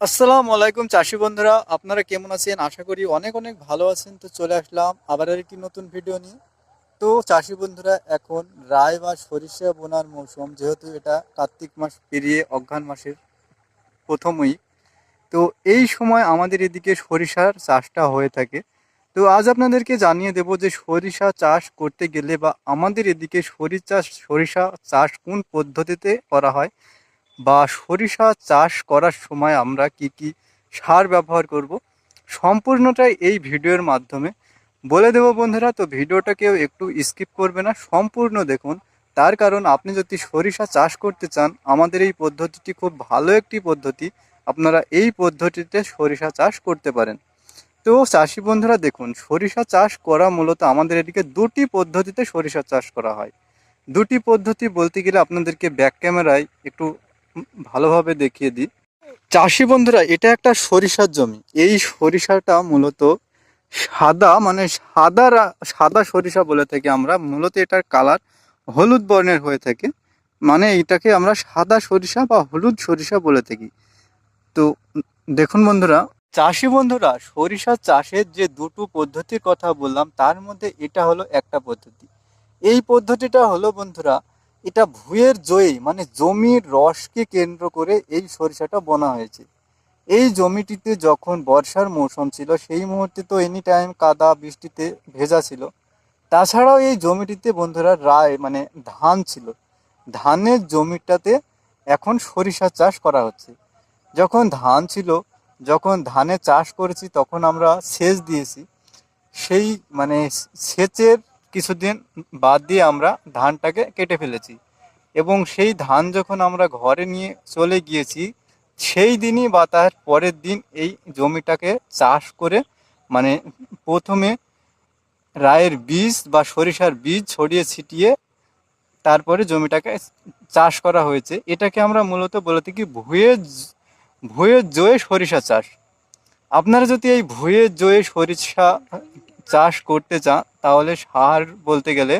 আসসালামু আলাইকুম চাষি বন্ধুরা, আপনারা কেমন আছেন? আশা করি অনেক অনেক ভালো আছেন। তো চলে আসলাম আবার একটি নতুন ভিডিও নিয়ে। তো চাষি বন্ধুরা, এখন রায় বা সরিষা বোনার মৌসুম, যেহেতু এটা কার্তিক মাস পেরিয়ে অঘ্রান মাসের প্রথম উইক তো এই সময় আমাদের এদিকে সরিষার চাষটা হয়ে থাকে। তো আজ আপনাদেরকে জানিয়ে দেব যে সরিষা চাষ করতে গেলে বা আমাদের এদিকে সরিষা সরিষা চাষ কোন পদ্ধতিতে করা হয়। বা সরিষা চাষ করার সময় আমরা কি কি সার ব্যবহার করব, সম্পূর্ণটাই এই ভিডিওর মাধ্যমে। বলে দেব বন্ধুরা, তো ভিডিওটা কেউ একটু স্কিপ করবে না, সম্পূর্ণ দেখুন। তার কারণ, আপনি যদি সরিষা চাষ করতে চান, আমাদের এই পদ্ধতিটি খুব ভালো একটি পদ্ধতি। আপনারা এই পদ্ধতিতে সরিষা চাষ করতে পারেন। তো চাষি বন্ধুরা, দেখুন, সরিষা চাষ করা মূলত আমাদের এদিকে দুটি পদ্ধতিতে সরিষা চাষ করা হয়। দুটি পদ্ধতি বলতে গেলে আপনাদেরকে ব্যাক ক্যামেরায় একটু ভালোভাবে দেখিয়ে দিই। চাষি বন্ধুরা, এটা একটা সরিষার জমি। এই সরিষাটা মূলত সাদা মানে সাদা সাদা সরিষা বলে থাকি আমরা। মূলত এটার কালার হলুদ বর্ণের হয়ে থাকে। মানে এটাকে আমরা সাদা সরিষা বা হলুদ সরিষা বলে থাকি। তো দেখুন বন্ধুরা, চাষি বন্ধুরা, সরিষা চাষের যে দুটো পদ্ধতির কথা বললাম, তার মধ্যে এটা হলো একটা পদ্ধতি। এই পদ্ধতিটা হলো বন্ধুরা এটা ভুঁয়ের জয়ী মানে জমির রসকে কেন্দ্র করে এই সরিষাটা বোনা হয়েছে। এই জমিটিতে যখন বর্ষার মৌসুম ছিল, সেই মুহূর্তে তো এনি টাইম কাদা, বৃষ্টিতে ভেজা ছিল। তাছাড়াও এই জমিটিতে বন্ধুরা রায় মানে ধান ছিল। ধানের জমিটাতে এখন সরিষা চাষ করা হচ্ছে। যখন ধান ছিল, যখন ধানে চাষ করেছি, তখন আমরা সেচ দিয়েছি। সেই মানে সেচের কিছুদিন বাদ দিয়ে আমরা ধানটাকে কেটে ফেলেছি। এবং সেই ধান যখন আমরা ঘরে নিয়ে চলে গিয়েছি, সেই দিনই বা তার পরের দিন এই জমিটাকে চাষ করে মানে প্রথমে রায়ের বীজ বা সরিষার বীজ ছড়িয়ে ছিটিয়ে তারপরে জমিটাকে চাষ করা হয়েছে। এটাকে আমরা মূলত বলে থাকি ভুয়ে ভুয়ে জয়ে সরিষা চাষ। আপনারা যদি এই ভুয়ে জয়ে সরিষা চাষ করতে চান তাহলে সার বলতে গেলে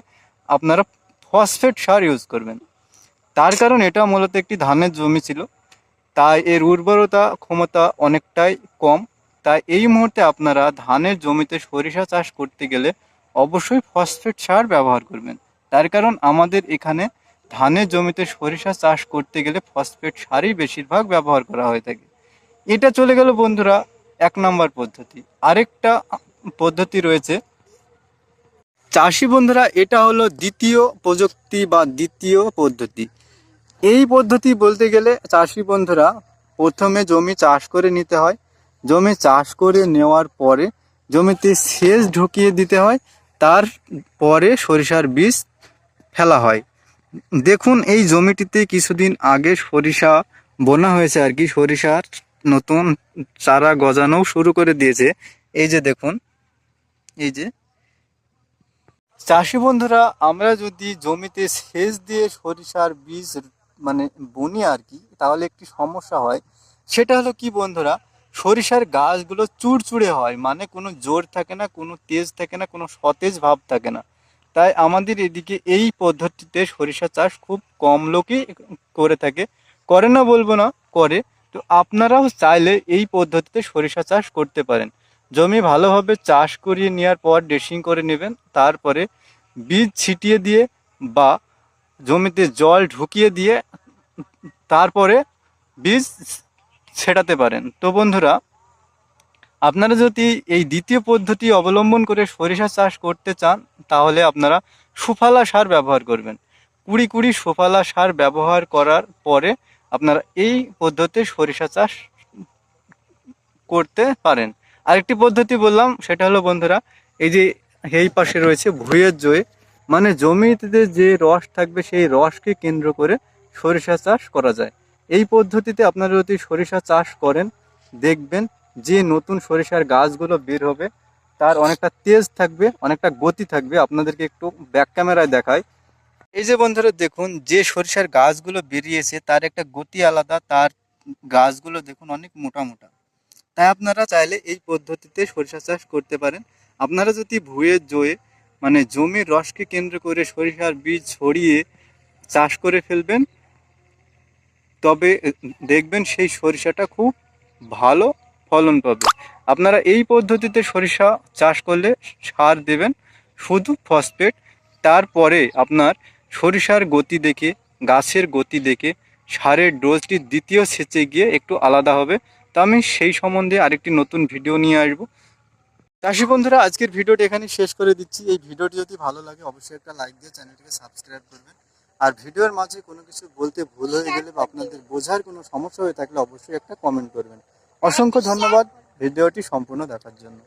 আপনারা ফসফেট সার ইউজ করবেন। তার কারণ এটা মূলত একটি ধানের জমি ছিল, তাই এর উর্বরতা ক্ষমতা অনেকটাই কম। তাই এই মুহূর্তে আপনারা ধানের জমিতে সরিষা চাষ করতে গেলে অবশ্যই ফসফেট সার ব্যবহার করবেন। তার কারণ আমাদের এখানে ধানের জমিতে সরিষা চাষ করতে গেলে ফসফেট সারই বেশিরভাগ ব্যবহার করা হয়ে থাকে। এটা চলে গেল বন্ধুরা, এক নম্বর পদ্ধতি। আরেকটা পদ্ধতি রয়েছে চাষি বন্ধুরা, এটা হলো দ্বিতীয় প্রযুক্তি বা দ্বিতীয় পদ্ধতি। এই পদ্ধতি বলতে গেলে চাষি বন্ধুরা, প্রথমে জমি চাষ করে নিতে হয়। জমি চাষ করে নেওয়ার পরে জমিতে সেচ ঢুকিয়ে দিতে হয়। তার পরে সরিষার বীজ ফেলা হয়। দেখুন, এই জমিটিতে কিছুদিন আগে সরিষা বোনা হয়েছে আর কি। সরিষার নতুন চারা গজানোও শুরু করে দিয়েছে। এই যে দেখুন, এই যে চাষি বন্ধুরা, আমরা যদি জমিতে সেচ দিয়ে সরিষার বীজ মানে বুনি আর কি, তাহলে একটি সমস্যা হয়। সেটা হলো কি বন্ধুরা, সরিষার গাছগুলো চুড়চুড়ে হয় মানে কোনো জোর থাকে না, কোনো তেজ থাকে না, কোনো সতেজ ভাব থাকে না। তাই আমাদের এদিকে এই পদ্ধতিতে সরিষা চাষ খুব কম লোকই করে থাকে। করে না বলব না, করে। তো আপনারাও চাইলে এই পদ্ধতিতে সরিষা চাষ করতে পারেন। জমি ভালোভাবে চাষ করিয়ে নেওয়ার পর ড্রেসিং করে নেবেন, তারপরে বীজ ছিটিয়ে দিয়ে বা জমিতে জল ঢুকিয়ে দিয়ে তারপরে বীজ ছেটাতে পারেন। তো বন্ধুরা, আপনারা যদি এই দ্বিতীয় পদ্ধতি অবলম্বন করে সরিষা চাষ করতে চান, তাহলে আপনারা সুফলা সার ব্যবহার করবেন। কুড়ি কুড়ি সুফালা সার ব্যবহার করার পরে আপনারা এই পদ্ধতিতে সরিষা চাষ করতে পারেন। আরেকটি পদ্ধতি বললাম, সেটা হলো বন্ধুরা, এই যে এই পাশে রয়েছে ভুঁয়ের জয়ে। মানে জমিতে যে রস থাকবে, সেই রসকে কেন্দ্র করে সরিষা চাষ করা যায়। এই পদ্ধতিতে আপনারা যদি সরিষা চাষ করেন, দেখবেন যে নতুন সরিষার গাছগুলো বের হবে, তার অনেকটা তেজ থাকবে, অনেকটা গতি থাকবে। আপনাদেরকে একটু ব্যাক ক্যামেরায় দেখায় এই যে বন্ধুরা, দেখুন, যে সরিষার গাছগুলো বেরিয়েছে, তার একটা গতি আলাদা, তার গাছগুলো দেখুন অনেক মোটা মোটা। তাই আপনারা চাইলে এই পদ্ধতিতে সরিষা চাষ করতে পারেন। আপনারা যদি ভুঁয়ের জয়ে মানে জমির রসকে কেন্দ্র করে সরিষার বীজ ছড়িয়ে চাষ করে ফেলবেন, তবে দেখবেন সেই সরিষাটা খুব ভালো ফলন পাবে। আপনারা এই পদ্ধতিতে সরিষা চাষ করলে সার দেবেন শুধু ফসফেট, তারপরে আপনার সরিষার গতি দেখে, গাছের গতি দেখে, সারের ডোজটি দ্বিতীয় সেচে গিয়ে একটু আলাদা হবে। তো আমি সেই সম্বন্ধে আরেকটি নতুন ভিডিও নিয়ে আসব। চাষি বন্ধুরা, আজকের ভিডিওটি এখানে শেষ করে দিচ্ছি। এই ভিডিওটি যদি ভালো লাগে, অবশ্যই একটা লাইক দিয়ে চ্যানেলটিকে সাবস্ক্রাইব করবেন। আর ভিডিওর মাঝে কোনো কিছু বলতে ভুল হয়ে গেলে বা আপনাদের বোঝার কোনো সমস্যা হয়ে থাকলে অবশ্যই একটা কমেন্ট করবেন। অসংখ্য ধন্যবাদ ভিডিওটি সম্পূর্ণ দেখার জন্য।